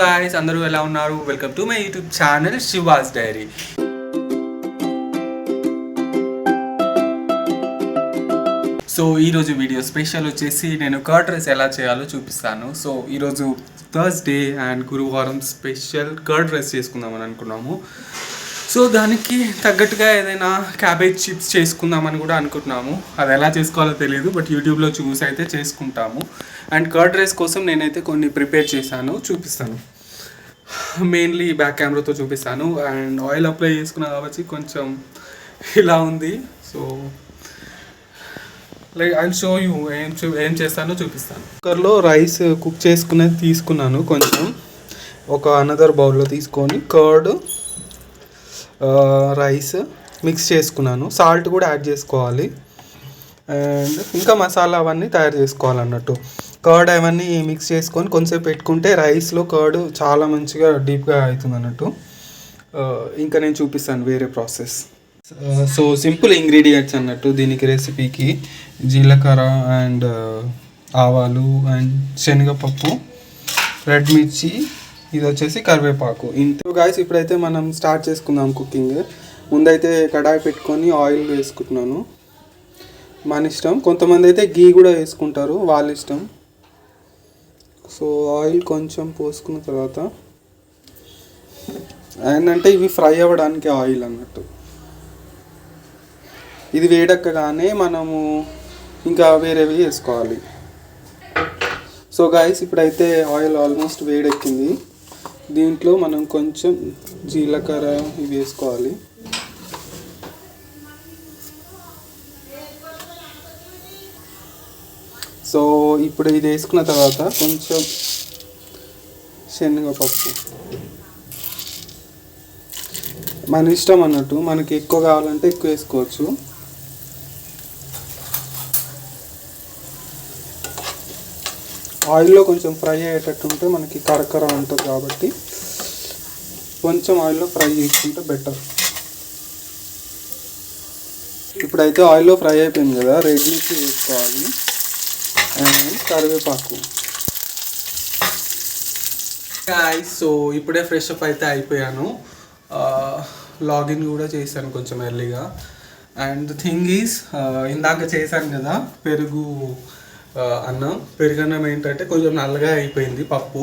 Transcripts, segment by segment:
Guys అందరూ ఎలా ఉన్నారు? Welcome to my YouTube channel Shiva's diary so ఈరోజు వీడియో స్పెషల్ వచ్చేసి నేను కర్డ్ రైస్ ఎలా చేయాలో చూపిస్తాను. సో ఈరోజు థర్స్డే అండ్ గురువారం స్పెషల్ కర్డ్ రైస్ చేసుకుందామని అనుకున్నాము. సో దానికి తగ్గట్టుగా ఏదైనా క్యాబేజ్ చిప్స్ చేసుకుందామని కూడా అనుకుంటున్నాము. అది ఎలా చేసుకోవాలో తెలియదు బట్ యూట్యూబ్లో చూసి అయితే చేసుకుంటాము. అండ్ కర్డ్ రైస్ కోసం నేనైతే కొన్ని ప్రిపేర్ చేశాను చూపిస్తాను. మెయిన్లీ బ్యాక్ కెమెరాతో చూపిస్తాను. అండ్ ఆయిల్ అప్లై చేసుకున్నా కాబట్టి కొంచెం ఇలా ఉంది. So like I show you ఏం చూ- ఏం చేస్తానో చూపిస్తాను. కుక్కర్లో రైస్ కుక్ చేసుకునేది తీసుకున్నాను కొంచెం. ఒక అనదర్ బౌల్లో తీసుకొని కర్డ్ రైస్ మిక్స్ చేసుకున్నాను. సాల్ట్ కూడా యాడ్ చేసుకోవాలి. అండ్ ఇంకా మసాలా అవన్నీ తయారు చేసుకోవాలన్నట్టు. కర్డ్ అవన్నీ మిక్స్ చేసుకొని కొంచెంసేపు పెట్టుకుంటే రైస్లో కర్డ్ చాలా మంచిగా డీప్గా అవుతుంది అన్నట్టు ఇంకా నేను చూపిస్తాను వేరే ప్రాసెస్. సో సింపుల్ ఇంగ్రీడియంట్స్ అన్నట్టు దీనికి రెసిపీకి జీలకర్ర అండ్ ఆవాలు అండ్ శనగపప్పు రెడ్ మిర్చి ఇది వచ్చేసి కరివేపాకు. ఇంత గాయస్ ఇప్పుడైతే మనం స్టార్ట్ చేసుకుందాం కుకింగ్ ముందైతే కడాయి పెట్టుకొని ఆయిల్ వేసుకుంటున్నాను. మన ఇష్టం. కొంతమంది అయితే గీ కూడా వేసుకుంటారు వాళ్ళ ఇష్టం. సో ఆయిల్ కొంచెం పోసుకున్న తర్వాత ఏంటంటే ఇవి ఫ్రై అవ్వడానికి ఆయిల్ అన్నట్టు. ఇది వేడెక్కగానే మనము ఇంకా వేరేవి వేసుకోవాలి. సో గాయస్ ఇప్పుడైతే ఆయిల్ ఆల్మోస్ట్ వేడెక్కింది. దీంట్లో మనం కొంచెం జీలకర్ర ఇవి వేసుకోవాలి. సో ఇప్పుడు ఇది వేసుకున్న తర్వాత కొంచెం శనగపప్పు. మన ఇష్టం అన్నట్టు మనకి ఎక్కువ కావాలంటే ఎక్కువ వేసుకోవచ్చు. ఆయిల్లో కొంచెం ఫ్రై అయ్యేటట్టు ఉంటే మనకి కరకర ఉంటుంది కాబట్టి కొంచెం ఆయిల్లో ఫ్రై చేసుకుంటే బెటర్. ఇప్పుడైతే ఆయిల్లో ఫ్రై అయిపోయింది కదా రెడ్ మిర్చి వేసుకోవాలి. అండ్ కరివేపాకు. సో ఇప్పుడే ఫ్రెష్ అప్ అయితే అయిపోయాను. లాగిన్ కూడా చేశాను కొంచెం ఎర్లీగా అండ్ థింగ్ ఈజ్ ఇందాక చేశాను కదా పెరుగు అన్నం. పెరుగన్నం ఏంటంటే కొంచెం నల్లగా అయిపోయింది పప్పు.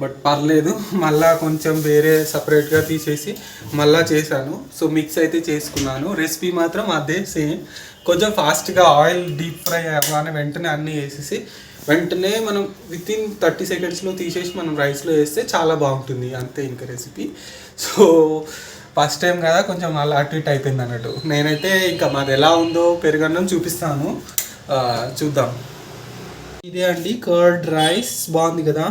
బట్ పర్లేదు మళ్ళా కొంచెం వేరే సపరేట్గా తీసేసి మళ్ళా చేశాను. సో మిక్స్ అయితే చేసుకున్నాను. రెసిపీ మాత్రం అదే సేమ్. కొంచెం ఫాస్ట్గా ఆయిల్ డీప్ ఫ్రై అవ్వగానే వెంటనే అన్నీ వేసేసి వెంటనే మనం విత్ ఇన్ థర్టీ సెకండ్స్లో తీసేసి మనం రైస్లో వేస్తే చాలా బాగుంటుంది. అంతే ఇంకా రెసిపీ. సో ఫస్ట్ టైం కదా కొంచెం అలా అటు ఇటు అయిపోయింది అన్నట్టు. నేనైతే ఇంకా మాది ఎలా ఉందో పెరుగన్నం చూపిస్తాను. చూద్దాం. ఇదే అండి కర్డ్ రైస్. బాగుంది కదా?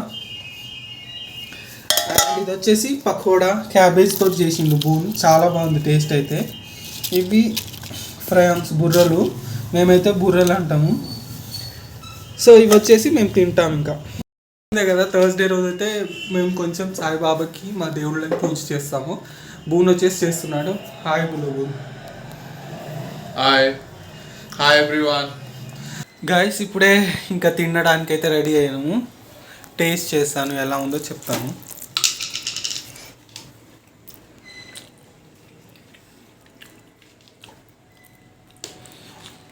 అండ్ ఇది వచ్చేసి పకోడా క్యాబేజ్ తోటి చేసిండు బూన్. చాలా బాగుంది టేస్ట్ అయితే. ఇవి ఫ్రయాన్స్ బుర్రలు. మేమైతే బుర్రలు అంటాము. సో ఇవి వచ్చేసి మేము తింటాం ఇంకా. అంతే కదా థర్స్డే రోజు అయితే మేము కొంచెం సాయిబాబాకి మా దేవుళ్ళకి పూజ చేస్తాము. బూన్ వచ్చేసి చేస్తున్నాడు. హాయ్ బులు బూన్. హాయ్ హాయ్ ఎవ్రీవాన్ గైస్ ఇప్పుడే ఇంకా తినడానికి అయితే రెడీ అయ్యాము. టేస్ట్ చేస్తాను ఎలా ఉందో చెప్తాను.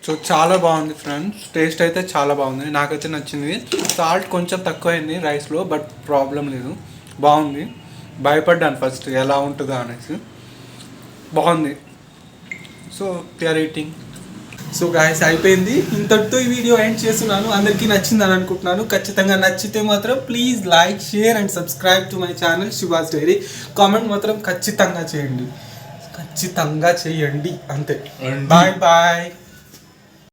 సో చాలా బాగుంది ఫ్రెండ్స్ టేస్ట్ అయితే చాలా బాగుంది. నాకైతే నచ్చింది. సాల్ట్ కొంచెం తక్కువైంది రైస్లో బట్ ప్రాబ్లం లేదు. బాగుంది. భయపడ్డాను ఫస్ట్ ఎలా ఉంటుందో అనేసి. బాగుంది. సో పిఆర్ ఈటింగ్ సో గాయస్ అయిపోయింది. ఇంతటితో ఈ వీడియో ఎండ్ చేస్తున్నాను. అందరికీ నచ్చిందని అనుకుంటున్నాను. ఖచ్చితంగా నచ్చితే మాత్రం please like share and subscribe to my channel Shiva's diary comment మాత్రం ఖచ్చితంగా చేయండి. ఖచ్చితంగా చేయండి. అంతే. Bye bye